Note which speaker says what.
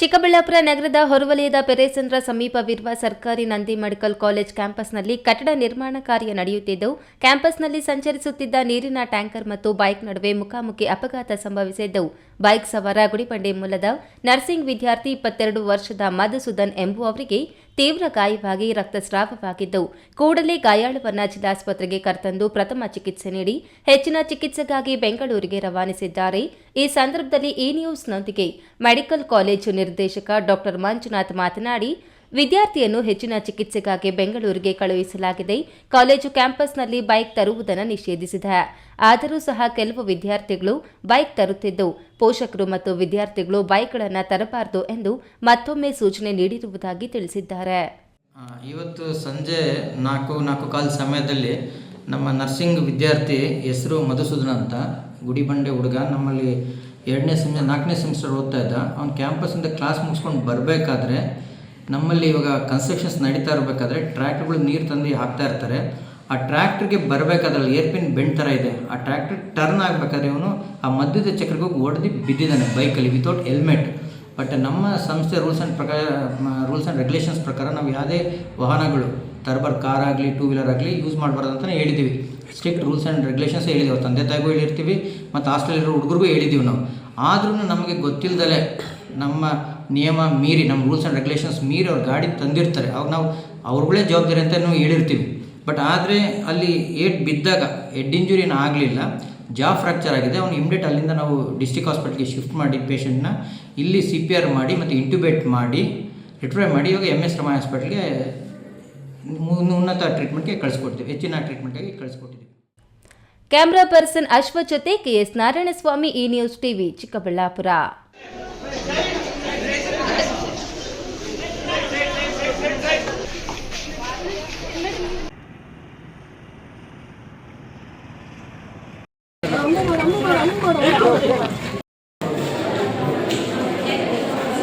Speaker 1: ಚಿಕ್ಕಬಳ್ಳಾಪುರ ನಗರದ ಹೊರವಲಯದ ಪೆರೇಸಂದ್ರ ಸಮೀಪವಿರುವ ಸರ್ಕಾರಿ ನಂದಿ ಮೆಡಿಕಲ್ ಕಾಲೇಜ್ ಕ್ಯಾಂಪಸ್ನಲ್ಲಿ ಕಟ್ಟಡ ನಿರ್ಮಾಣ ಕಾರ್ಯ ನಡೆಯುತ್ತಿದ್ದು, ಕ್ಯಾಂಪಸ್ನಲ್ಲಿ ಸಂಚರಿಸುತ್ತಿದ್ದ ನೀರಿನ ಟ್ಯಾಂಕರ್ ಮತ್ತು ಬೈಕ್ ನಡುವೆ ಮುಖಾಮುಖಿ ಅಪಘಾತ ಸಂಭವಿಸಿದ್ದು. ಬೈಕ್ ಸವಾರ ಗುಡಿಬಂಡೆ ಮೂಲದ ನರ್ಸಿಂಗ್ ವಿದ್ಯಾರ್ಥಿ ಇಪ್ಪತ್ತೆರಡು ವರ್ಷದ ಮಧುಸೂದನ್ ಎಂಬುವವರಿಗೆ ತೀವ್ರ ಗಾಯವಾಗಿ ರಕ್ತಸ್ರಾವವಾಗಿದ್ದು, ಕೂಡಲೇ ಗಾಯಾಳುವನ್ನ ಜಿಲ್ಲಾಸ್ಪತ್ರೆಗೆ ಕರೆತಂದು ಪ್ರಥಮ ಚಿಕಿತ್ಸೆ ನೀಡಿ ಹೆಚ್ಚಿನ ಚಿಕಿತ್ಸೆಗಾಗಿ ಬೆಂಗಳೂರಿಗೆ ರವಾನಿಸಿದ್ದಾರೆ. ಈ ಸಂದರ್ಭದಲ್ಲಿ ಈ ನ್ಯೂಸ್ನೊಂದಿಗೆ ಮೆಡಿಕಲ್ ಕಾಲೇಜು ನಿರ್ದೇಶಕ ಡಾಕ್ಟರ್ ಮಂಜುನಾಥ್ ಮಾತನಾಡಿ ವಿದ್ಯಾರ್ಥಿಯನ್ನು ಹೆಚ್ಚಿನ ಚಿಕಿತ್ಸೆಗಾಗಿ ಬೆಂಗಳೂರಿಗೆ ಕಳುಹಿಸಲಾಗಿದೆ. ಕಾಲೇಜು ಕ್ಯಾಂಪಸ್ನಲ್ಲಿ ಬೈಕ್ ತರುವುದನ್ನು ನಿಷೇಧಿಸಿದೆ. ಆದರೂ ಸಹ ಕೆಲವು ವಿದ್ಯಾರ್ಥಿಗಳು ಬೈಕ್ ತರುತ್ತಿದ್ದು, ಪೋಷಕರು ಮತ್ತು ವಿದ್ಯಾರ್ಥಿಗಳು ಬೈಕ್ಗಳನ್ನು ತರಬಾರದು ಎಂದು ಮತ್ತೊಮ್ಮೆ ಸೂಚನೆ ನೀಡಿರುವುದಾಗಿ ತಿಳಿಸಿದ್ದಾರೆ.
Speaker 2: ಇವತ್ತು ಸಂಜೆ ನಾಲ್ಕು ನಾಲ್ಕು ಕಾಲ ಸಮಯದಲ್ಲಿ ನಮ್ಮ ನರ್ಸಿಂಗ್ ವಿದ್ಯಾರ್ಥಿ ಹೆಸರು ಮಧುಸೂದನ್ ಅಂತ, ಗುಡಿಬಂಡೆ ಹುಡುಗ. ನಮ್ಮಲ್ಲಿ ಎರಡನೇ ಸೆಮಿಸ್ಟರ್ ನಾಲ್ಕನೇ ಸೆಮಿಸ್ಟರ್ ಓದ್ತಾ ಇದ್ದ. ಅವ್ನು ಕ್ಯಾಂಪಸ್ಸಿಂದ ಕ್ಲಾಸ್ ಮುಗಿಸ್ಕೊಂಡು ಬರಬೇಕಾದ್ರೆ ನಮ್ಮಲ್ಲಿ ಇವಾಗ ಕನ್ಸ್ಟ್ರಕ್ಷನ್ಸ್ ನಡೀತಾ ಇರಬೇಕಾದ್ರೆ ಟ್ರ್ಯಾಕ್ಟ್ರ್ಗಳು ನೀರು ತಂದು ಹಾಕ್ತಾ ಇರ್ತಾರೆ. ಆ ಟ್ರ್ಯಾಕ್ಟ್ರಿಗೆ ಬರಬೇಕಾದ್ರಲ್ಲಿ ಏರ್ಪಿನ್ ಬೆಂಡ್ ಥರ ಇದೆ. ಆ ಟ್ರ್ಯಾಕ್ಟ್ರ್ ಟರ್ನ್ ಆಗಬೇಕಾದ್ರೆ ಇವನು ಆ ಮಧ್ಯದ ಚಕ್ರಕ್ಕೆ ಹೋಗಿ ಹೊಡೆದು ಬಿದ್ದಿದ್ದಾನೆ ಬೈಕಲ್ಲಿ ವಿತೌಟ್ ಹೆಲ್ಮೆಟ್ ಬಟ್ ನಮ್ಮ ಸಂಸ್ಥೆ ರೂಲ್ಸ್ ಆ್ಯಂಡ್ ಪ್ರಕಾರ ರೂಲ್ಸ್ ಆ್ಯಂಡ್ ರೆಗ್ಯುಲೇಷನ್ಸ್ ಪ್ರಕಾರ ನಾವು ಯಾವುದೇ ವಾಹನಗಳು ತರಬಾರ್ದು ಕಾರ್ ಆಗಲಿ ಟೂ ವೀಲರ್ ಆಗಲಿ ಯೂಸ್ ಮಾಡಬಾರ್ದು ಅಂತಲೇ ಹೇಳಿದ್ದೀವಿ. ಸ್ಟ್ರಿಕ್ಟ್ ರೂಲ್ಸ್ ಆ್ಯಂಡ್ ರೆಗ್ಯುಲೇಷನ್ಸ್ ಹೇಳಿದ್ದೀವಿ. ತಂದೆ ತಾಯಿಗೂ ಹೇಳಿರ್ತೀವಿ, ಮತ್ತು ಹಾಸ್ಟೆಲಿರೋ ಹುಡುಗರಿಗೂ ಹೇಳಿದ್ದೀವಿ ನಾವು. ಆದ್ರೂ ನಮಗೆ ಗೊತ್ತಿಲ್ಲದಲೇ ನಮ್ಮ ನಿಯಮ ಮೀರಿ, ನಮ್ಮ ರೂಲ್ಸ್ ಆ್ಯಂಡ್ ರೆಗ್ಯುಲೇಷನ್ಸ್ ಮೀರಿ ಅವ್ರು ಗಾಡಿ ತಂದಿರ್ತಾರೆ. ಅವಾಗ ನಾವು ಅವ್ರುಗಳೇ ಜವಾಬ್ದಾರಿ ಅಂತ ನಾವು ಹೇಳಿರ್ತೀವಿ. ಬಟ್ ಆದರೆ ಅಲ್ಲಿ ಏಟ್ ಬಿದ್ದಾಗ ಹೆಡ್ ಇಂಜುರಿ ಏನು ಆಗಲಿಲ್ಲ. ಜಾ ಫ್ರ್ಯಾಕ್ಚರ್ ಆಗಿದೆ. ಅವ್ನು ಇಮ್ಡಿಯೇಟ್ ಅಲ್ಲಿಂದ ನಾವು ಡಿಸ್ಟಿಕ್ ಹಾಸ್ಪಿಟ್ಲಿಗೆ ಶಿಫ್ಟ್ ಮಾಡಿ ಪೇಷೆಂಟ್ನ ಇಲ್ಲಿ ಸಿ ಪಿ ಆರ್ ಮಾಡಿ ಮತ್ತು ಇಂಟ್ಯುಬೇಟ್ ಮಾಡಿ ರಿಟ್ರೈ ಮಾಡಿ, ಇವಾಗ ಎಂ ಎಸ್ ರಮಾಯ ಹಾಸ್ಪಿಟ್ಲಿಗೆ ಉನ್ನತ ಟ್ರೀಟ್ಮೆಂಟ್ಗೆ ಕಳಿಸ್ಕೊಡ್ತೀವಿ. ಹೆಚ್ಚಿನ ಟ್ರೀಟ್ಮೆಂಟ್ಗೆ ಕಳಿಸ್ಕೊಟ್ಟಿದ್ದೀವಿ.
Speaker 1: ಕ್ಯಾಮ್ರಾ ಪರ್ಸನ್ ಅಶ್ವಥ್ ಜೊತೆ ಕೆಎಸ್ ನಾರಾಯಣಸ್ವಾಮಿ ಈ ನ್ಯೂಸ್ ಟಿವಿ ಚಿಕ್ಕಬಳ್ಳಾಪುರ.
Speaker 3: ಅಮ್ಮ ಮಾಡು,